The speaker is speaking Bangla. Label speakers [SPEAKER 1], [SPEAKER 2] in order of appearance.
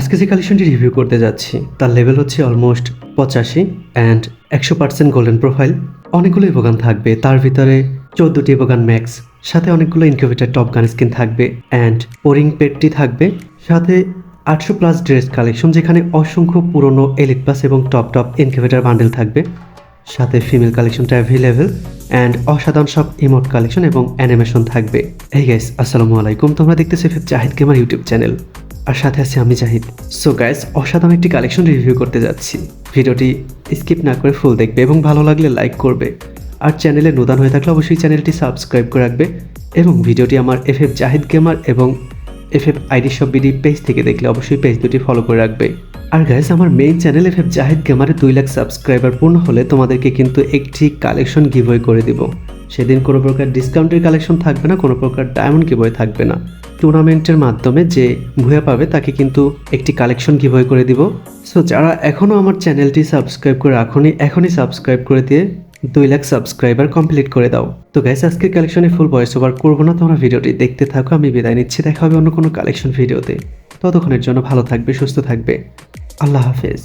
[SPEAKER 1] আজকে যে কালেকশনটি রিভিউ করতে যাচ্ছি, তার লেভেল হচ্ছে অলমোস্ট পঁচাশি অ্যান্ড একশো পার্সেন্ট গোল্ডেন প্রোফাইল অনেকগুলো ইভোগান থাকবে, তার ভিতরে চোদ্দোটি ইভোগান ম্যাক্স সাথে অনেকগুলো ইনকিউবেটার টপ গান স্কিন থাকবে অ্যান্ড পোরিং পেটটি থাকবে, সাথে আটশো প্লাস ড্রেস কালেকশন যেখানে অসংখ্য পুরনো এলিট পাস এবং টপ টপ ইনকিউবেটার বান্ডেল থাকবে। সাথে ফিমেল কালেকশনটা অ্যাভেলেবেল অ্যান্ড অসাধারণ সব ইমোট কালেকশন এবং অ্যানিমেশন থাকবে। এই গাইস আসসালামু আলাইকুম, তোমরা দেখতেছো FF Zahid gamer YouTube channel আর সাথে আছি আমি জাহিদ। সো গাইস অসাধারণ একটি কালেকশন রিভিউ করতে যাচ্ছি। ভিডিওটি স্কিপ না করে ফুল দেখবে এবং ভালো লাগলে লাইক করবে। আর চ্যানেলে নতুন হয়ে থাকলে অবশ্যই চ্যানেলটি সাবস্ক্রাইব করে রাখবে এবং ভিডিওটি আমার এফ এফ জাহিদ গেমার এবং এফ এফ আইডি সব বিডি পেজ থেকে দেখলে অবশ্যই পেজ দুটি ফলো করে রাখবে। আর গাইস আমার main channel F F Zahid গেমারে দুই লাখ সাবস্ক্রাইবার পূর্ণ হলে তোমাদেরকে কিন্তু একটি কালেকশন গিভওয়ে করে দিব। সেদিন কোনো প্রকার ডিসকাউন্টের কালেকশন থাকবে না, কোনো প্রকার ডায়মন্ড গিভওয়ে থাকবে না। টুর্নামেন্টের মাধ্যমে যে ভূয়া পাবে, তাকে কিন্তু একটি কালেকশন গিভওয়ে করে দিব। সো যারা এখনও আমার চ্যানেলটি সাবস্ক্রাইব করে রাখুনি, এখনই সাবস্ক্রাইব করে দিয়ে দুই লাখ সাবস্ক্রাইবার কমপ্লিট করে দাও। তো গাইস আজকের কালেকশনে ফুল ভয়েস ওভার করব না, তোমরা ভিডিওটি দেখতে থাকো, আমি বিদায় নিচ্ছি, দেখা হবে অন্য কোনো কালেকশন ভিডিওতে ততক্ষণের জন্য ভালো থাকবে, সুস্থ থাকবে। আল্লাহ হাফেজ।